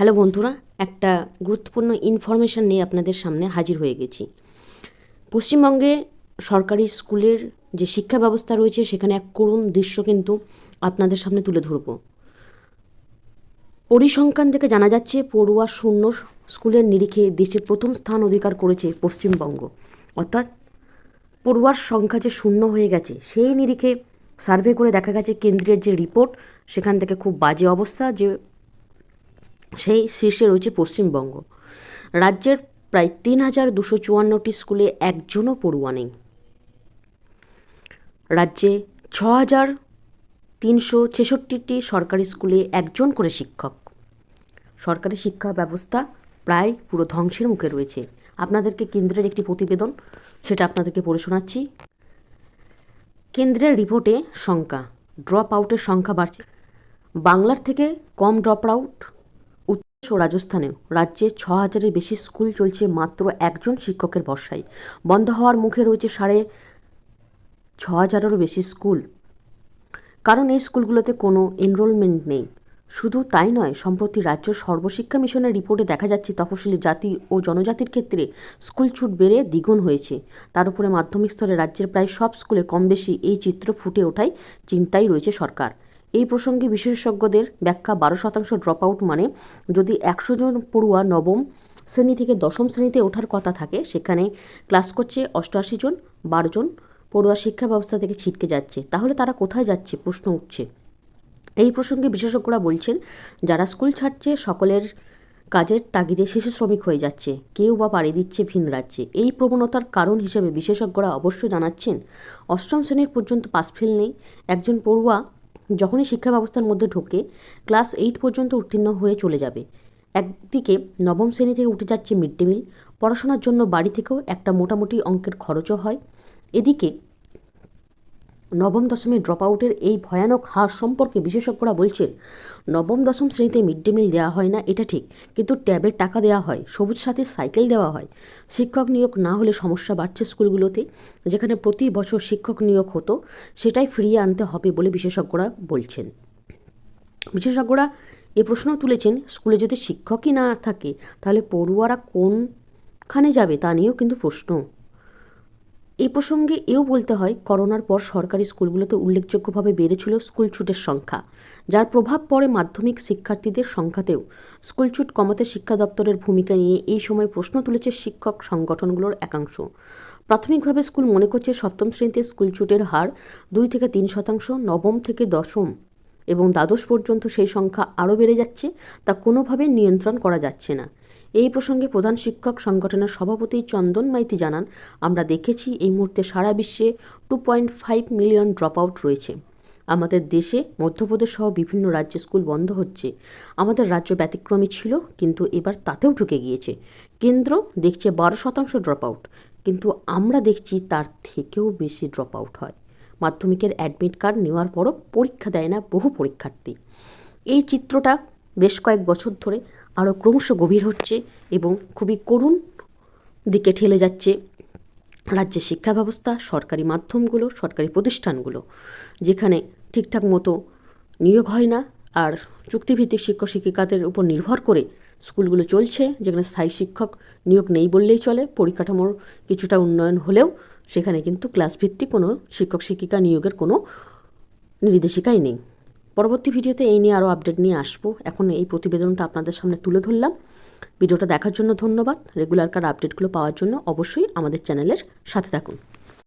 Hello বন্ধুরা, একটা গুরুত্বপূর্ণ ইনফরমেশান নিয়ে আপনাদের সামনে হাজির হয়ে গেছি। পশ্চিমবঙ্গে সরকারি স্কুলের যে শিক্ষা ব্যবস্থা রয়েছে, সেখানে এক করুণ দৃশ্য কিন্তু আপনাদের সামনে তুলে ধরব। পরিসংখ্যান থেকে জানা যাচ্ছে, পড়ুয়া শূন্য স্কুলের নিরিখে দেশের প্রথম স্থান অধিকার করেছে পশ্চিমবঙ্গ। অর্থাৎ, পড়ুয়ার সংখ্যা যে শূন্য হয়ে গেছে, সেই নিরিখে সার্ভে করে দেখা গেছে, কেন্দ্রের যে রিপোর্ট সেখান থেকে খুব বাজে অবস্থা যে সেই শীর্ষে রয়েছে পশ্চিমবঙ্গ। রাজ্যের প্রায় তিন হাজার দুশো চুয়ান্নটি স্কুলে একজনও পড়ুয়া নেই। রাজ্যে ছ হাজার তিনশো ছেষট্টিটি সরকারি স্কুলে একজন করে শিক্ষক। সরকারি শিক্ষা ব্যবস্থা প্রায় পুরো ধ্বংসের মুখে রয়েছে। আপনাদেরকে কেন্দ্রের একটি প্রতিবেদন, সেটা আপনাদেরকে পড়ে শোনাচ্ছি। কেন্দ্রের রিপোর্টে সংখ্যা ড্রপ আউটের সংখ্যা বাড়ছে। বাংলার থেকে কম ড্রপ আউট ও রাজস্থানেও। রাজ্যে ছ হাজারের বেশি স্কুল চলছে মাত্র একজন শিক্ষকের ভরসায়। বন্ধ হওয়ার মুখে রয়েছে সাড়ে ছ হাজারেরও বেশি স্কুল। কারণ এই স্কুলগুলোতে কোনো এনরোলমেন্ট নেই। শুধু তাই নয়, সম্প্রতি রাজ্য সর্বশিক্ষা মিশনের রিপোর্টে দেখা যাচ্ছে তফসিলি জাতি ও জনজাতির ক্ষেত্রে স্কুল ছুট বেড়ে দ্বিগুণ হয়েছে। তার উপরে মাধ্যমিক স্তরে রাজ্যের প্রায় সব স্কুলে কম বেশি এই চিত্র ফুটে ওঠায় চিন্তায় রয়েছে সরকার। এই প্রসঙ্গে বিশেষজ্ঞদের ব্যাখ্যা, বারো শতাংশ ড্রপ আউট মানে যদি একশো জন পড়ুয়া নবম শ্রেণি থেকে দশম শ্রেণীতে ওঠার কথা থাকে, সেখানে ক্লাস করছে অষ্টআশি জন, বারো জন পড়ুয়া শিক্ষা ব্যবস্থা থেকে ছিটকে যাচ্ছে। তাহলে তারা কোথায় যাচ্ছে? প্রশ্ন উঠছে। এই প্রসঙ্গে বিশেষজ্ঞরা বলছেন, যারা স্কুল ছাড়ছে, সকলের কাজের তাগিদে শিশু শ্রমিক হয়ে যাচ্ছে। কেউ বা পাড়ি দিচ্ছে ভিন রাজ্যে। এই প্রবণতার কারণ হিসেবে বিশেষজ্ঞরা অবশ্য জানাচ্ছেন, অষ্টম শ্রেণির পর্যন্ত পাস ফেল নেই। একজন পড়ুয়া যখনই শিক্ষা ব্যবস্থার মধ্যে ঢোকে, ক্লাস এইট পর্যন্ত উত্তীর্ণ হয়ে চলে যাবে। একদিকে নবম শ্রেণি থেকে উঠে যাচ্ছে মিড ডে মিল, পড়াশোনার জন্য বাড়ি থেকেও একটা মোটামুটি অঙ্কের খরচও হয়। এদিকে নবম দশমীর ড্রপ আউটের এই ভয়ানক হার সম্পর্কে বিশেষজ্ঞরা বলছেন, নবম দশম শ্রেণীতে মিড ডে মিল দেওয়া হয় না, এটা ঠিক। কিন্তু ট্যাবের টাকা দেওয়া হয়, সবুজ সাথে সাইকেল দেওয়া হয়। শিক্ষক নিয়োগ না হলে সমস্যা বাড়ছে স্কুলগুলোতে, যেখানে প্রতি বছর শিক্ষক নিয়োগ হতো, সেটাই ফিরিয়ে আনতে হবে বলে বিশেষজ্ঞরা বলছেন। বিশেষজ্ঞরা এ প্রশ্নও তুলেছেন, স্কুলে যদি শিক্ষকই না থাকে, তাহলে পড়ুয়ারা কোনখানে যাবে তা নিয়েও কিন্তু প্রশ্ন। এই প্রসঙ্গে এও বলতে হয়, করোনার পর সরকারি স্কুলগুলোতে উল্লেখযোগ্যভাবে বেড়েছিল স্কুল ছুটের সংখ্যা, যার প্রভাব পড়ে মাধ্যমিক শিক্ষার্থীদের সংখ্যাতেও। স্কুল ছুট কমাতে শিক্ষা দপ্তরের ভূমিকা নিয়ে এই সময় প্রশ্ন তুলেছে শিক্ষক সংগঠনগুলোর একাংশ। প্রাথমিকভাবে স্কুল মনে করছে সপ্তম শ্রেণীতে স্কুল ছুটের হার দুই থেকে তিন শতাংশ, নবম থেকে দশম এবং দ্বাদশ পর্যন্ত সেই সংখ্যা আরও বেড়ে যাচ্ছে, তা কোনোভাবে নিয়ন্ত্রণ করা যাচ্ছে না। এই প্রসঙ্গে প্রধান শিক্ষক সংগঠনের সভাপতি চন্দন মাইতি জানান, আমরা দেখেছি এই মুহূর্তে সারা বিশ্বে two point five million drop out রয়েছে। আমাদের দেশে মধ্যপ্রদেশ সহ বিভিন্ন রাজ্যে স্কুল বন্ধ হচ্ছে। আমাদের রাজ্য ব্যতিক্রমী ছিল, কিন্তু এবার তাতেও ঢুকে গিয়েছে। কেন্দ্র দেখছে বারো শতাংশ ড্রপ আউট কিন্তু আমরা দেখছি তার থেকেও বেশি ড্রপ আউট হয়। মাধ্যমিকের অ্যাডমিট কার্ড নেওয়ার পরও পরীক্ষা দেয় না বহু পরীক্ষার্থী। এই চিত্রটা বেশ কয়েক বছর ধরে আরও ক্রমশ গভীর হচ্ছে এবং খুবই করুণ দিকে ঠেলে যাচ্ছে রাজ্যের শিক্ষা ব্যবস্থা, সরকারি মাধ্যমগুলো, সরকারি প্রতিষ্ঠানগুলো, যেখানে ঠিকঠাক মতো নিয়োগ হয় না আর চুক্তিভিত্তিক শিক্ষক শিক্ষিকাদের উপর নির্ভর করে স্কুলগুলো চলছে, যেখানে স্থায়ী শিক্ষক নিয়োগ নেই বললেই চলে, পরিকাঠামোর কিছুটা উন্নয়ন হলেও সেখানে কিন্তু ক্লাস ভিত্তিক কোনো শিক্ষক শিক্ষিকা নিয়োগের কোনো নির্দেশিকাই নেই। পরবর্তী ভিডিওতে এই নিয়ে আরও আপডেট নিয়ে আসব। এখন এই প্রতিবেদনটা আপনাদের সামনে তুলে ধরলাম। ভিডিওটা দেখার জন্য ধন্যবাদ। রেগুলার রেগুলারকার আপডেটগুলো পাওয়ার জন্য অবশ্যই আমাদের চ্যানেলের সাথে থাকুন।